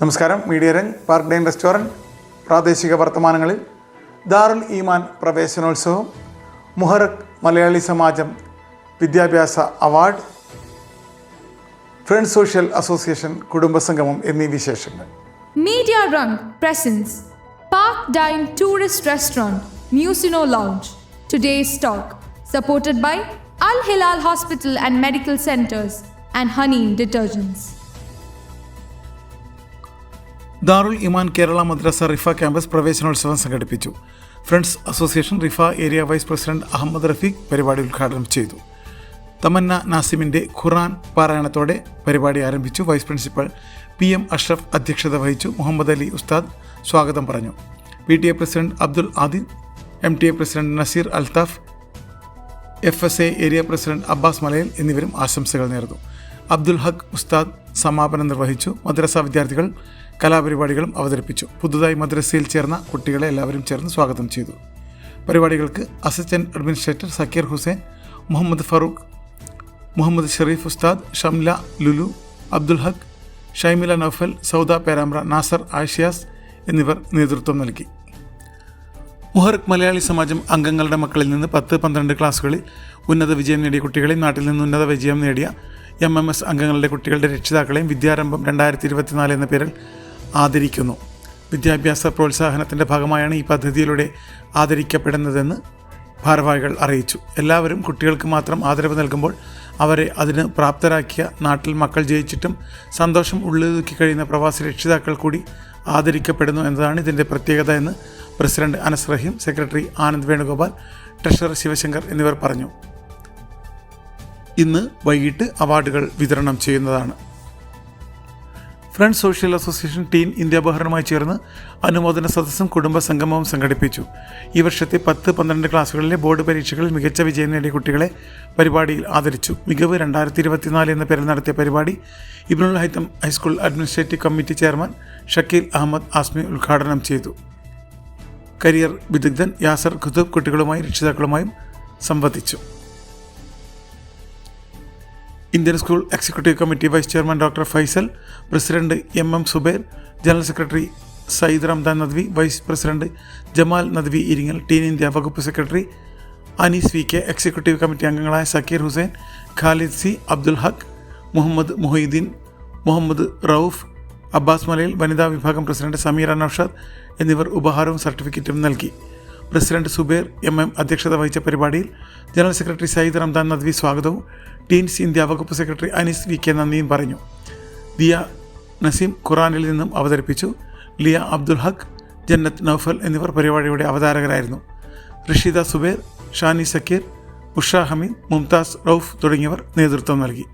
നമസ്കാരം. Media Rang park dine restaurant പ്രാദേശിക വർത്തമാനങ്ങളിൽ ദാറുൽ ഈമാൻ പ്രവേശനോത്സവം മുഹറക് മലയാളി സമാജം വിദ്യാഭ്യാസ അവാർഡ് ഫ്രണ്ട് സോഷ്യൽ അസോസിയേഷൻ കുടുംബസംഗമം എന്നീ വിശേഷങ്ങൾ. Media റംഗ് presents park dine tourist restaurant മ്യൂസിനോ lounge. Today stock supported by Al Hilal hospital and medical centres and honey detergents Darul Iman Kerala Madrasa Riffa campus പ്രവേശനോത്സവം സംഘടിപ്പിച്ചു. Friends association Riffa area vice president Ahmed Rafeeq പരിപാടി ഉദ്ഘാടനം ചെയ്തു. തമന്ന നാസിമിന്റെ ഖുറാൻ പാരായണത്തോടെ പരിപാടി ആരംഭിച്ചു vice principal P M Ashraf അധ്യക്ഷത വഹിച്ചു മുഹമ്മദ് അലി ഉസ്താദ് സ്വാഗതം പറഞ്ഞു. P T A president Abdul Adin M T A president Naseer Althaf F S A area president Abbas Malayil എന്നിവരും ആശംസകൾ നേർന്നു. അബ്ദുൽ ഹക്ക് ഉസ്താദ് സമാപനം നിർവഹിച്ചു. മദ്രസ വിദ്യാർത്ഥികൾ കലാപരിപാടികളും അവതരിപ്പിച്ചു. പുതുതായി മദ്രസയിൽ ചേർന്ന കുട്ടികളെ എല്ലാവരും ചേർന്ന് സ്വാഗതം ചെയ്തു. പരിപാടികൾക്ക് അസിസ്റ്റന്റ് അഡ്മിനിസ്ട്രേറ്റർ സക്കീർ ഹുസൈൻ മുഹമ്മദ് ഫറൂഖ് മുഹമ്മദ് ഷെറീഫ് ഉസ്താദ് ഷംല ലുലു അബ്ദുൽ ഹക്ക് ഷൈമില നൌഫൽ സൗദ പേരാമ്ര നാസർ ആഷിയാസ് എന്നിവർ നേതൃത്വം നൽകി. മുഹറക് മലയാളി സമാജം അംഗങ്ങളുടെ മക്കളിൽ നിന്ന് പത്ത് പന്ത്രണ്ട് ക്ലാസ്സുകളിൽ ഉന്നത വിജയം നേടിയ കുട്ടികളെയും നാട്ടിൽ നിന്ന് ഉന്നത വിജയം നേടിയ എം എം എസ് അംഗങ്ങളുടെ കുട്ടികളുടെ രക്ഷിതാക്കളെയും വിദ്യാരംഭം രണ്ടായിരത്തി ഇരുപത്തിനാല് എന്ന പേരിൽ ആദരിക്കുന്നു. വിദ്യാഭ്യാസ പ്രോത്സാഹനത്തിന്റെ ഭാഗമായാണ് ഈ പദ്ധതിയിലൂടെ ആദരിക്കപ്പെടുന്നതെന്ന് ഭാരവാഹികൾ അറിയിച്ചു. എല്ലാവരും കുട്ടികൾക്ക് മാത്രം ആദരവ് നൽകുമ്പോൾ അവരെ അതിന് പ്രാപ്തരാക്കിയ നാട്ടിൽ മക്കൾ ജയിച്ചിട്ടും സന്തോഷം ഉള്ളിലൊതുക്കി കഴിയുന്ന പ്രവാസി രക്ഷിതാക്കൾ കൂടി ആദരിക്കപ്പെടുന്നു എന്നതാണ് ഇതിന്റെ പ്രത്യേകത എന്ന് president Anas Raheem secretary Anand Venugopal treasurer Shivashankar എന്നിവർ പറഞ്ഞു. ഇന്ന് വൈകിട്ട് അവാർഡുകൾ വിതരണം ചെയ്യുന്നതാണ്. Friends social association team India ബഹ്റിനുമായി ചേർന്ന് അനുമോദന സദസ്സും കുടുംബ സംഗമവും സംഘടിപ്പിച്ചു. ഈ വർഷത്തെ പത്ത് പന്ത്രണ്ട് ക്ലാസ്സുകളിലെ ബോർഡ് പരീക്ഷകളിൽ മികച്ച വിജയം നേടിയ കുട്ടികളെ പരിപാടിയിൽ ആദരിച്ചു. മികവ് രണ്ടായിരത്തി ഇരുപത്തിനാല് എന്ന പേരിൽ നടത്തിയ പരിപാടി Ibnul Haitham high school administrative committee chairman Shakeel Ahmed Azmi ഉദ്ഘാടനം ചെയ്തു. കരിയർ വിദഗ്ധൻ യാസർ ഖുതുബ് കുട്ടികളുമായും രക്ഷിതാക്കളുമായും സംവദിച്ചു. Indian school executive committee vice chairman doctor Faisal president M M Zubair general secretary Sayyid Ramdan Nadwi vice president Jamal Nadwi Iringal team India വകുപ്പ് secretary Anees V K executive committee അംഗങ്ങളായ Zakir Hussain Khalid C Abdul Haq Muhammad Muhyiddeen Muhammad Rauf Abbas Malayil വനിതാ വിഭാഗം president Sameera Naushad എന്നിവർ ഉപഹാരവും സർട്ടിഫിക്കറ്റും നൽകി. President Zubair M M അധ്യക്ഷത വഹിച്ച പരിപാടിയിൽ ജനറൽ സെക്രട്ടറി സയ്യിദ് റംദാൻ നദ്വി സ്വാഗതവും ടീൻസ് ഇന്ത്യ വകുപ്പ് സെക്രട്ടറി അനീസ് വി കെ നന്ദിയും പറഞ്ഞു. ദിയ നസീം ഖുറാനിൽ നിന്നും അവതരിപ്പിച്ചു. ലിയ അബ്ദുൽ ഹക്ക് ജന്നത്ത് നൌഫൽ എന്നിവർ പരിപാടിയുടെ അവതാരകരായിരുന്നു. റഷീദ സുബേർ ഷാനി സക്കീർ ഉഷാ ഹമീദ് മുംതാസ് റൌഫ് തുടങ്ങിയവർ നേതൃത്വം നൽകി.